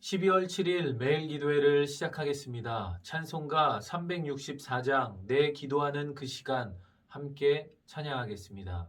12월 7일 매일 기도회를 시작하겠습니다. 찬송가 364장 내 기도하는 그 시간 함께 찬양하겠습니다.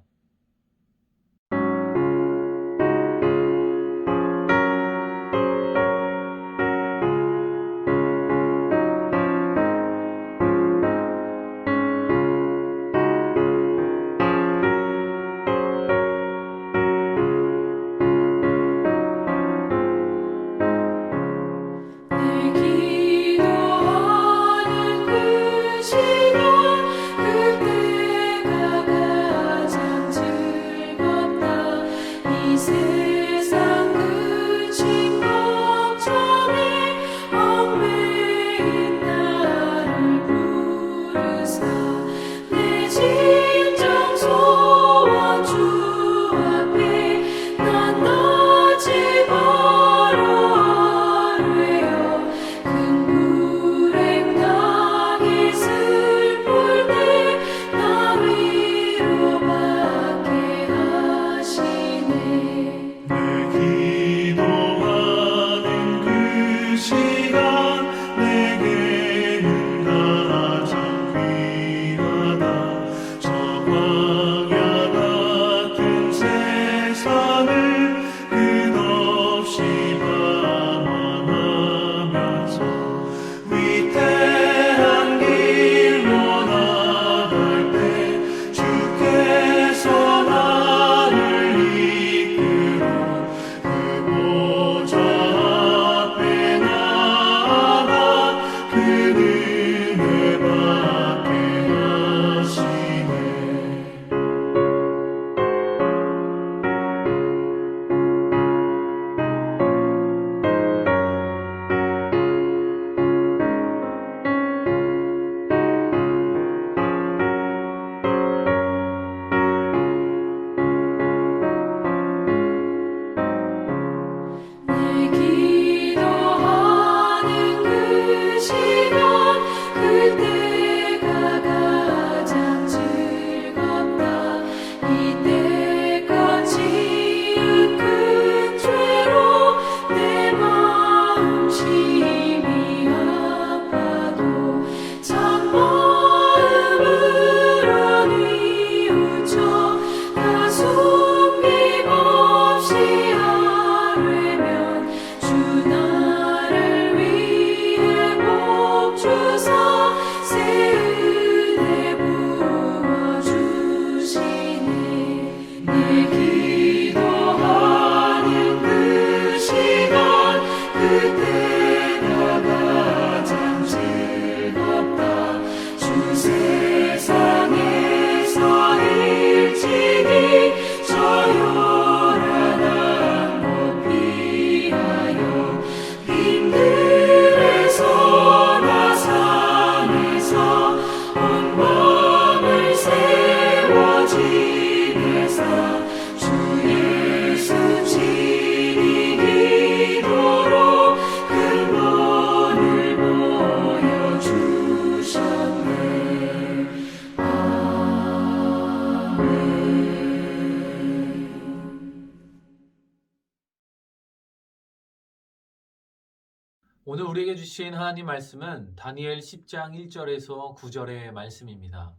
하나님 말씀은 다니엘 10장 1절에서 9절의 말씀입니다.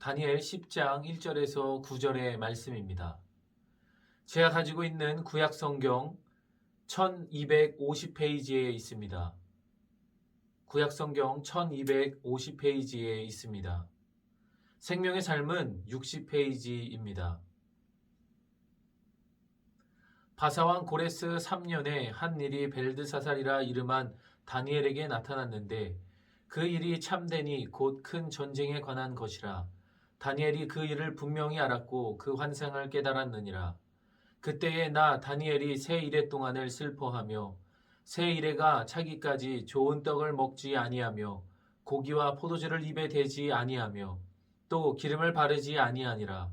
다니엘 10장 1절에서 9절의 말씀입니다. 제가 가지고 있는 구약 성경 1250페이지에 있습니다. 구약 성경 1250페이지에 있습니다. 생명의 삶은 60페이지입니다. 바사왕 고레스 3년에 한 일이 벨드사살이라 이름한 다니엘에게 나타났는데 그 일이 참되니 곧 큰 전쟁에 관한 것이라. 다니엘이 그 일을 분명히 알았고 그 환상을 깨달았느니라. 그때에 나 다니엘이 새 이래 동안을 슬퍼하며 새 이래가 차기까지 좋은 떡을 먹지 아니하며 고기와 포도주를 입에 대지 아니하며 또 기름을 바르지 아니하니라.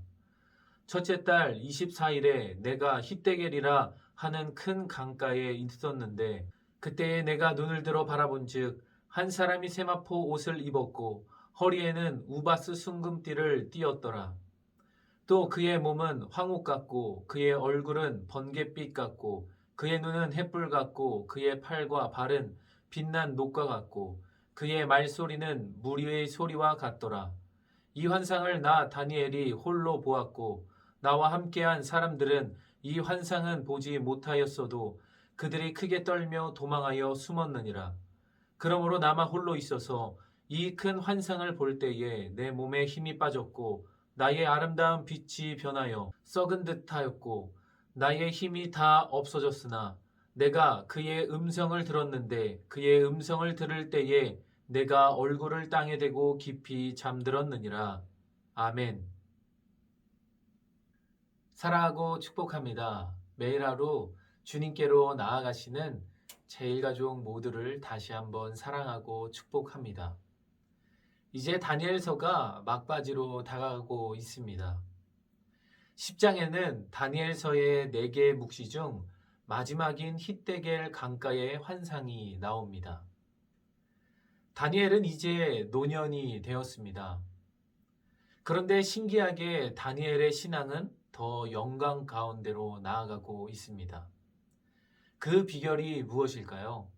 첫째 달 24일에 내가 히데겔이라 하는 큰 강가에 있었는데 그때에 내가 눈을 들어 바라본즉 한 사람이 세마포 옷을 입었고 허리에는 우바스 순금띠를 띠었더라. 또 그의 몸은 황옥 같고 그의 얼굴은 번갯빛 같고 그의 눈은 햇불 같고 그의 팔과 발은 빛난 녹과 같고 그의 말소리는 물 위의 소리와 같더라. 이 환상을 나 다니엘이 홀로 보았고 나와 함께한 사람들은 이 환상은 보지 못하였어도 그들이 크게 떨며 도망하여 숨었느니라. 그러므로 나만 홀로 있어서 이 큰 환상을 볼 때에 내 몸에 힘이 빠졌고 나의 아름다운 빛이 변하여 썩은 듯하였고 나의 힘이 다 없어졌으나 내가 그의 음성을 들었는데 그의 음성을 들을 때에 내가 얼굴을 땅에 대고 깊이 잠들었느니라. 아멘. 사랑하고 축복합니다. 매일 하루 주님께로 나아가시는 제일가족 모두를 다시 한번 사랑하고 축복합니다. 이제 다니엘서가 막바지로 다가가고 있습니다. 10장에는 다니엘서의 4개의 묵시 중 마지막인 히데겔 강가의 환상이 나옵니다. 다니엘은 이제 노년이 되었습니다. 그런데 신기하게 다니엘의 신앙은 더 영광 가운데로 나아가고 있습니다. 그 비결이 무엇일까요?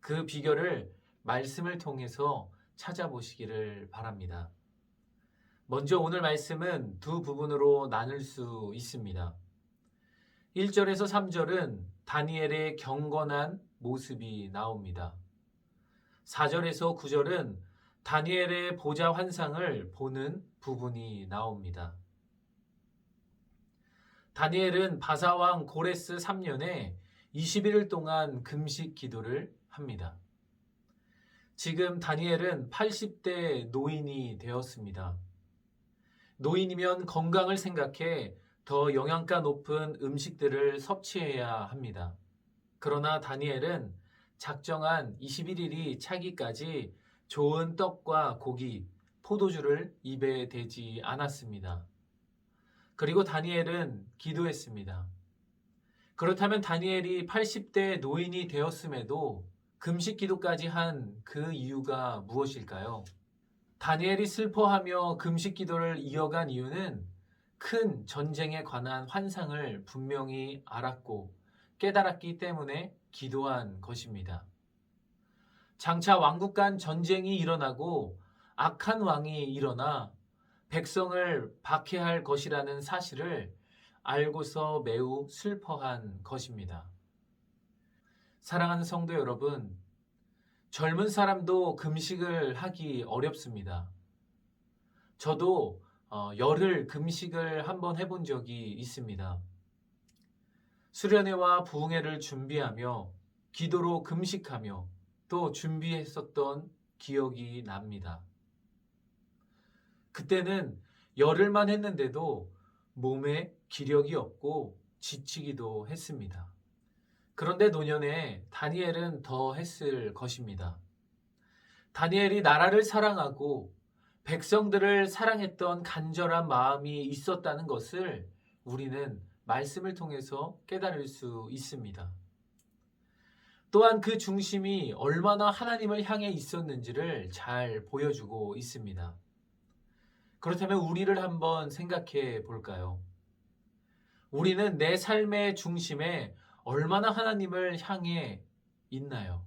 그 비결을 말씀을 통해서 찾아보시기를 바랍니다. 먼저 오늘 말씀은 두 부분으로 나눌 수 있습니다. 1절에서 3절은 다니엘의 경건한 모습이 나옵니다. 4절에서 9절은 다니엘의 보좌 환상을 보는 부분이 나옵니다. 다니엘은 바사왕 고레스 3년에 21일 동안 금식 기도를 합니다. 지금 다니엘은 80대 노인이 되었습니다. 노인이면 건강을 생각해 더 영양가 높은 음식들을 섭취해야 합니다. 그러나 다니엘은 작정한 21일이 차기까지 좋은 떡과 고기, 포도주를 입에 대지 않았습니다. 그리고 다니엘은 기도했습니다. 그렇다면 다니엘이 80대 노인이 되었음에도 금식 기도까지 한 그 이유가 무엇일까요? 다니엘이 슬퍼하며 금식 기도를 이어간 이유는 큰 전쟁에 관한 환상을 분명히 알았고 깨달았기 때문에 기도한 것입니다. 장차 왕국 간 전쟁이 일어나고 악한 왕이 일어나 백성을 박해할 것이라는 사실을 알고서 매우 슬퍼한 것입니다. 사랑하는 성도 여러분, 젊은 사람도 금식을 하기 어렵습니다. 저도 어, 열흘 금식을 한번 해본 적이 있습니다. 수련회와 부흥회를 준비하며 기도로 금식하며 또 준비했었던 기억이 납니다. 그때는 열흘만 했는데도 몸에 기력이 없고 지치기도 했습니다. 그런데 노년에 다니엘은 더 했을 것입니다. 다니엘이 나라를 사랑하고 백성들을 사랑했던 간절한 마음이 있었다는 것을 우리는 말씀을 통해서 깨달을 수 있습니다. 또한 그 중심이 얼마나 하나님을 향해 있었는지를 잘 보여주고 있습니다. 그렇다면 우리를 한번 생각해 볼까요? 우리는 내 삶의 중심에 얼마나 하나님을 향해 있나요?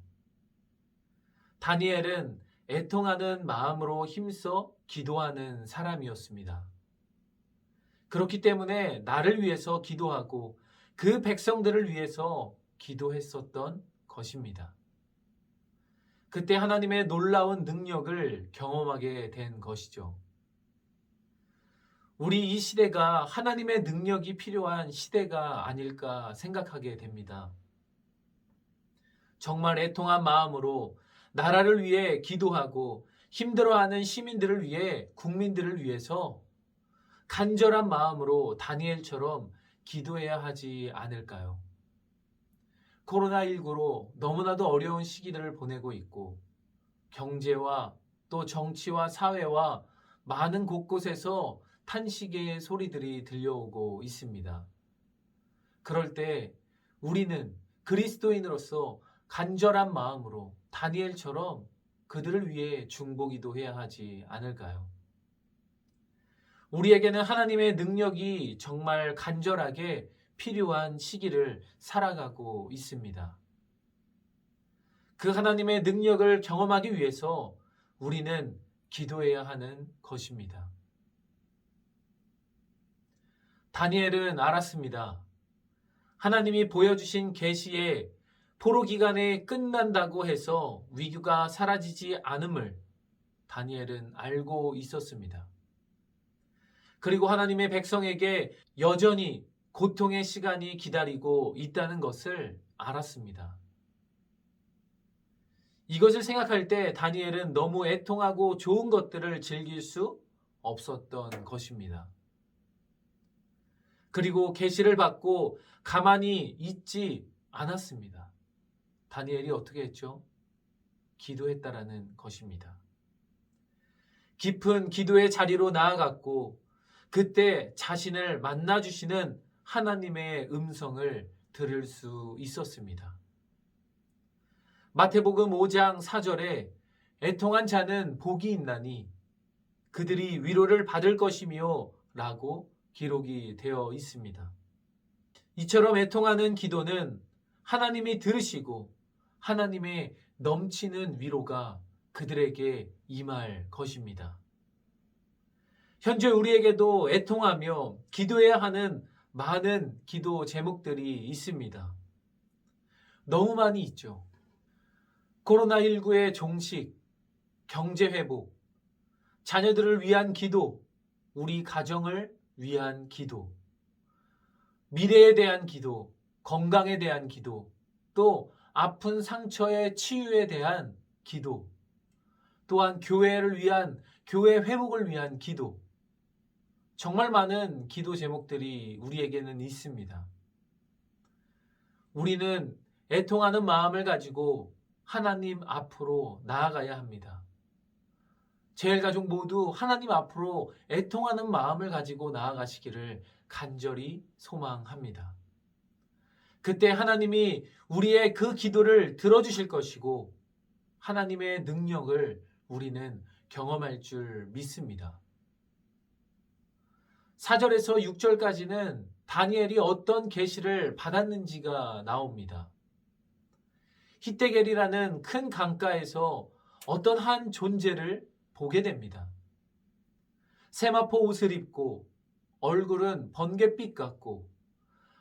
다니엘은 애통하는 마음으로 힘써 기도하는 사람이었습니다. 그렇기 때문에 나를 위해서 기도하고 그 백성들을 위해서 기도했었던 것입니다. 그때 하나님의 놀라운 능력을 경험하게 된 것이죠. 우리 이 시대가 하나님의 능력이 필요한 시대가 아닐까 생각하게 됩니다. 정말 애통한 마음으로 나라를 위해 기도하고 힘들어하는 시민들을 위해 국민들을 위해서 간절한 마음으로 다니엘처럼 기도해야 하지 않을까요? 코로나19로 너무나도 어려운 시기들을 보내고 있고 경제와 또 정치와 사회와 많은 곳곳에서 탄식의 소리들이 들려오고 있습니다. 그럴 때 우리는 그리스도인으로서 간절한 마음으로 다니엘처럼 그들을 위해 중보기도 해야 하지 않을까요? 우리에게는 하나님의 능력이 정말 간절하게 필요한 시기를 살아가고 있습니다. 그 하나님의 능력을 경험하기 위해서 우리는 기도해야 하는 것입니다. 다니엘은 알았습니다. 하나님이 보여주신 계시에 포로 기간에 끝난다고 해서 위기가 사라지지 않음을 다니엘은 알고 있었습니다. 그리고 하나님의 백성에게 여전히 고통의 시간이 기다리고 있다는 것을 알았습니다. 이것을 생각할 때 다니엘은 너무 애통하고 좋은 것들을 즐길 수 없었던 것입니다. 그리고 계시를 받고 가만히 있지 않았습니다. 다니엘이 어떻게 했죠? 기도했다라는 것입니다. 깊은 기도의 자리로 나아갔고 그때 자신을 만나 주시는 하나님의 음성을 들을 수 있었습니다. 마태복음 5장 4절에 애통한 자는 복이 있나니 그들이 위로를 받을 것이며 라고 기록이 되어 있습니다. 이처럼 애통하는 기도는 하나님이 들으시고 하나님의 넘치는 위로가 그들에게 임할 것입니다. 현재 우리에게도 애통하며 기도해야 하는 많은 기도 제목들이 있습니다. 너무 많이 있죠. 코로나19의 종식, 경제 회복, 자녀들을 위한 기도, 우리 가정을 위한 기도, 미래에 대한 기도, 건강에 대한 기도, 또 아픈 상처의 치유에 대한 기도, 또한 교회를 위한 교회 회복을 위한 기도. 정말 많은 기도 제목들이 우리에게는 있습니다. 우리는 애통하는 마음을 가지고 하나님 앞으로 나아가야 합니다. 제일 가족 모두 하나님 앞으로 애통하는 마음을 가지고 나아가시기를 간절히 소망합니다. 그때 하나님이 우리의 그 기도를 들어주실 것이고 하나님의 능력을 우리는 경험할 줄 믿습니다. 4절에서 6절까지는 다니엘이 어떤 계시를 받았는지가 나옵니다. 히데겔이라는 큰 강가에서 어떤 한 존재를 보게 됩니다. 세마포 옷을 입고 얼굴은 번갯빛 같고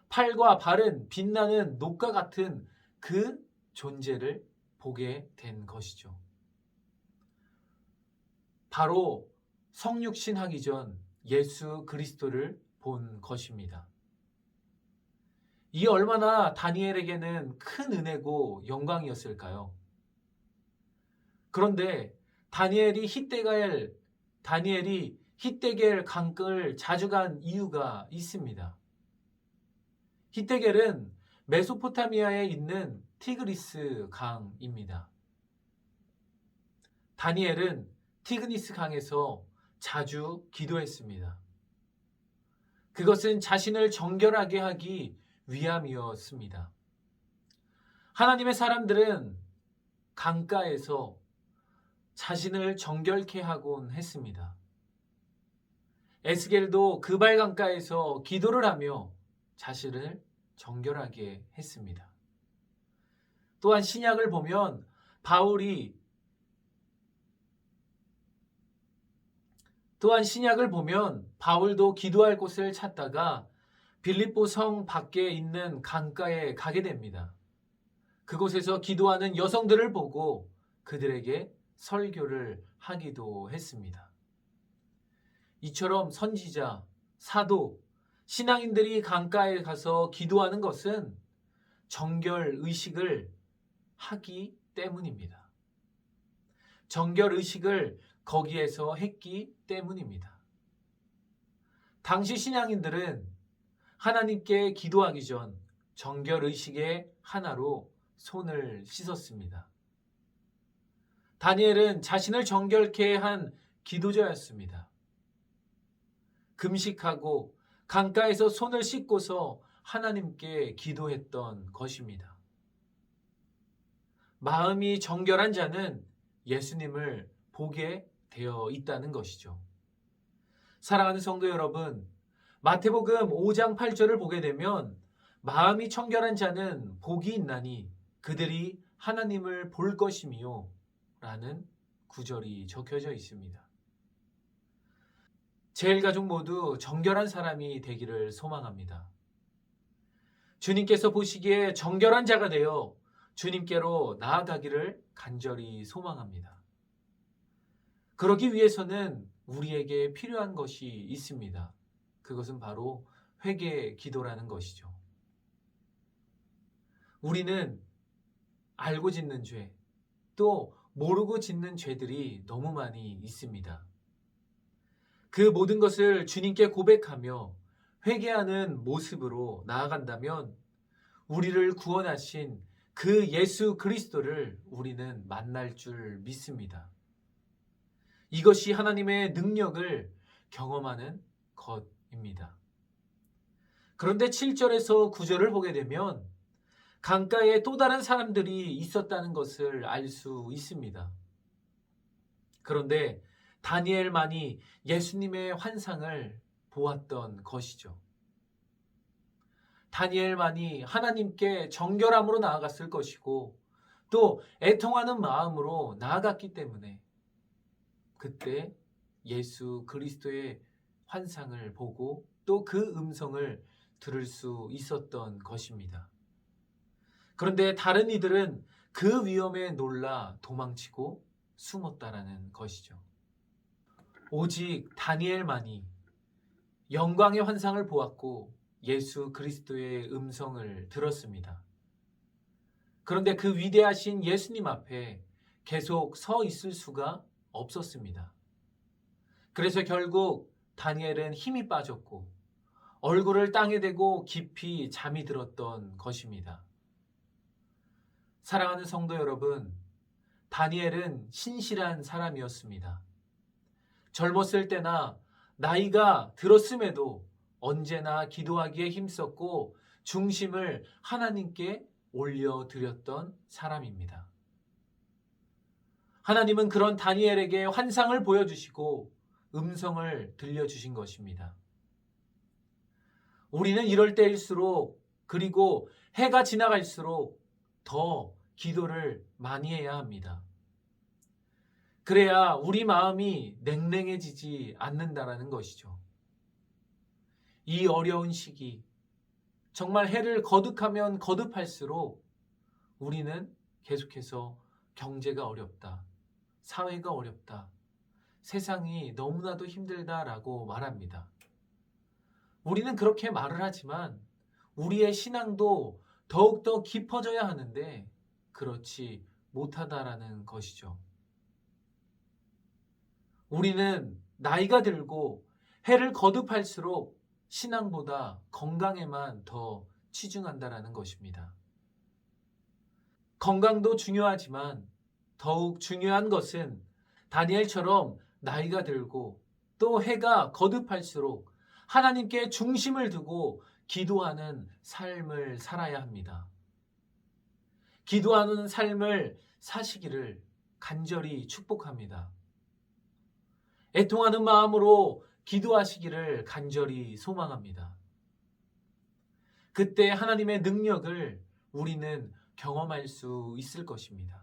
팔과 발은 빛나는 녹과 같은 그 존재를 보게 된 것이죠. 바로 성육신 하기 전 예수 그리스도를 본 것입니다. 이 얼마나 다니엘에게는 큰 은혜고 영광이었을까요? 그런데 다니엘이 히데겔 다니엘이 히데겔 강을 자주 간 이유가 있습니다. 히데겔은 메소포타미아에 있는 티그리스 강입니다. 다니엘은 티그니스 강에서 자주 기도했습니다. 그것은 자신을 정결하게 하기 위함이었습니다. 하나님의 사람들은 강가에서 자신을 정결케 하곤 했습니다. 에스겔도 그발 강가에서 기도를 하며 자신을 정결하게 했습니다. 또한 신약을 보면 바울이 또한 신약을 보면 바울도 기도할 곳을 찾다가 빌립보 성 밖에 있는 강가에 가게 됩니다. 그곳에서 기도하는 여성들을 보고 그들에게 설교를 하기도 했습니다. 이처럼 선지자, 사도, 신앙인들이 강가에 가서 기도하는 것은 정결 의식을 하기 때문입니다. 정결 의식을 거기에서 했기 때문입니다. 당시 신앙인들은 하나님께 기도하기 전 정결 의식의 하나로 손을 씻었습니다. 다니엘은 자신을 정결케 한 기도자였습니다. 금식하고 강가에서 손을 씻고서 하나님께 기도했던 것입니다. 마음이 정결한 자는 예수님을 보게 되어 있다는 것이죠. 사랑하는 성도 여러분, 마태복음 5장 8절을 보게 되면 마음이 청결한 자는 복이 있나니 그들이 하나님을 볼 것이미요. 라는 구절이 적혀져 있습니다. 제일 가족 모두 정결한 사람이 되기를 소망합니다. 주님께서 보시기에 정결한 자가 되어 주님께로 나아가기를 간절히 소망합니다. 그러기 위해서는 우리에게 필요한 것이 있습니다. 그것은 바로 회개 기도라는 것이죠. 우리는 알고 짓는 죄, 또 모르고 짓는 죄들이 너무 많이 있습니다. 그 모든 것을 주님께 고백하며 회개하는 모습으로 나아간다면 우리를 구원하신 그 예수 그리스도를 우리는 만날 줄 믿습니다. 이것이 하나님의 능력을 경험하는 것입니다. 그런데 7절에서 9절을 보게 되면 강가에 또 다른 사람들이 있었다는 것을 알 수 있습니다. 그런데 다니엘만이 예수님의 환상을 보았던 것이죠. 다니엘만이 하나님께 정결함으로 나아갔을 것이고 또 애통하는 마음으로 나아갔기 때문에 그때 예수 그리스도의 환상을 보고 또 그 음성을 들을 수 있었던 것입니다. 그런데 다른 이들은 그 위험에 놀라 도망치고 숨었다라는 것이죠. 오직 다니엘만이 영광의 환상을 보았고 예수 그리스도의 음성을 들었습니다. 그런데 그 위대하신 예수님 앞에 계속 서 있을 수가 없었습니다. 그래서 결국 다니엘은 힘이 빠졌고 얼굴을 땅에 대고 깊이 잠이 들었던 것입니다. 사랑하는 성도 여러분, 다니엘은 신실한 사람이었습니다. 젊었을 때나 나이가 들었음에도 언제나 기도하기에 힘썼고 중심을 하나님께 올려드렸던 사람입니다. 하나님은 그런 다니엘에게 환상을 보여주시고 음성을 들려주신 것입니다. 우리는 이럴 때일수록 그리고 해가 지나갈수록 더 기도를 많이 해야 합니다. 그래야 우리 마음이 냉랭해지지 않는다라는 것이죠. 이 어려운 시기, 정말 해를 거듭하면 거듭할수록 우리는 계속해서 경제가 어렵다, 사회가 어렵다, 세상이 너무나도 힘들다라고 말합니다. 우리는 그렇게 말을 하지만 우리의 신앙도 더욱더 깊어져야 하는데 그렇지 못하다라는 것이죠. 우리는 나이가 들고 해를 거듭할수록 신앙보다 건강에만 더 치중한다라는 것입니다. 건강도 중요하지만 더욱 중요한 것은 다니엘처럼 나이가 들고 또 해가 거듭할수록 하나님께 중심을 두고 기도하는 삶을 살아야 합니다. 기도하는 삶을 사시기를 간절히 축복합니다. 애통하는 마음으로 기도하시기를 간절히 소망합니다. 그때 하나님의 능력을 우리는 경험할 수 있을 것입니다.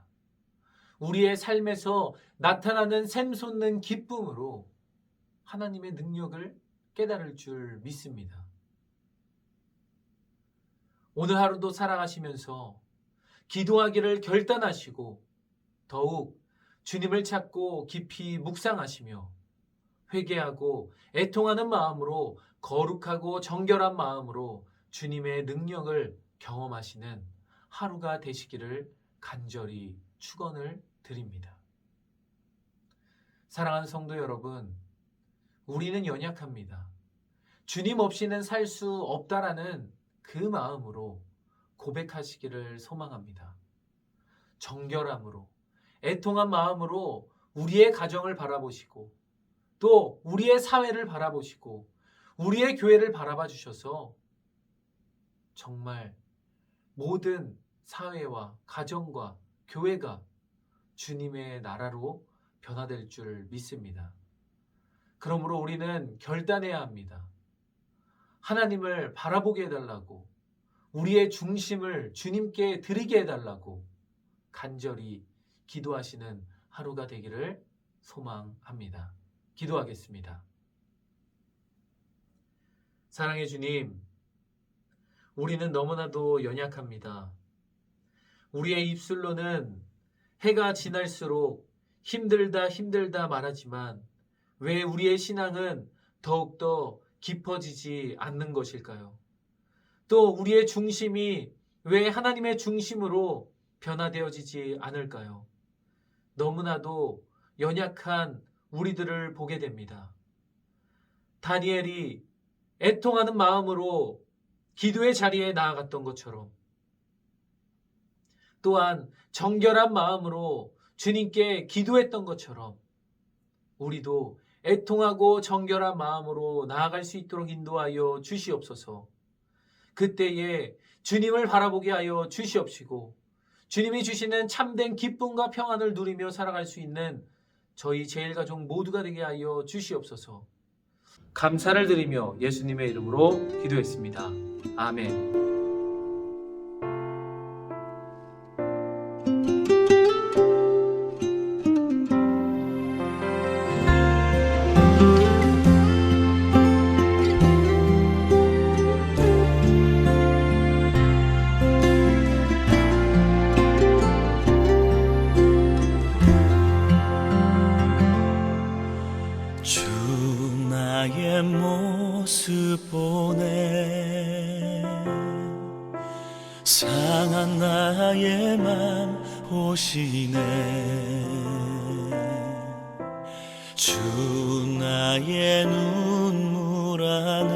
우리의 삶에서 나타나는 샘솟는 기쁨으로 하나님의 능력을 깨달을 줄 믿습니다. 오늘 하루도 살아가시면서 기도하기를 결단하시고 더욱 주님을 찾고 깊이 묵상하시며 회개하고 애통하는 마음으로 거룩하고 정결한 마음으로 주님의 능력을 경험하시는 하루가 되시기를 간절히 축원을 드립니다. 사랑하는 성도 여러분, 우리는 연약합니다. 주님 없이는 살 수 없다라는 그 마음으로 고백하시기를 소망합니다. 정결함으로, 애통한 마음으로 우리의 가정을 바라보시고, 또 우리의 사회를 바라보시고, 우리의 교회를 바라봐 주셔서 정말 모든 사회와 가정과 교회가 주님의 나라로 변화될 줄 믿습니다. 그러므로 우리는 결단해야 합니다. 하나님을 바라보게 해달라고 우리의 중심을 주님께 드리게 해달라고 간절히 기도하시는 하루가 되기를 소망합니다. 기도하겠습니다. 사랑의 주님, 우리는 너무나도 연약합니다. 우리의 입술로는 해가 지날수록 힘들다 힘들다 말하지만 왜 우리의 신앙은 더욱더 깊어지지 않는 것일까요? 또 우리의 중심이 왜 하나님의 중심으로 변화되어지지 않을까요? 너무나도 연약한 우리들을 보게 됩니다. 다니엘이 애통하는 마음으로 기도의 자리에 나아갔던 것처럼 또한 정결한 마음으로 주님께 기도했던 것처럼 우리도 애통하고 정결한 마음으로 나아갈 수 있도록 인도하여 주시옵소서. 그때에 주님을 바라보게 하여 주시옵시고 주님이 주시는 참된 기쁨과 평안을 누리며 살아갈 수 있는 저희 제일 가족 모두가 되게 하여 주시옵소서. 감사를 드리며 예수님의 이름으로 기도했습니다. 아멘. 나의 모습 보네 상한 나의 맘 보시네. 주 나의 눈물 안에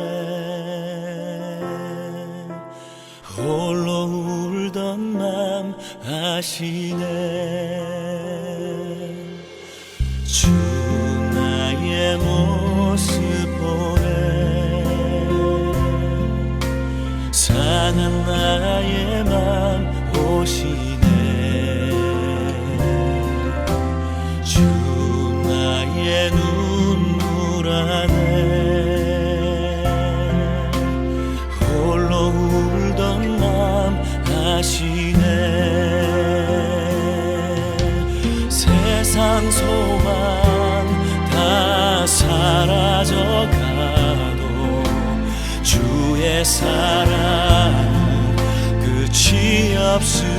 홀로 울던 맘 아시네 사랑은 끝이 없으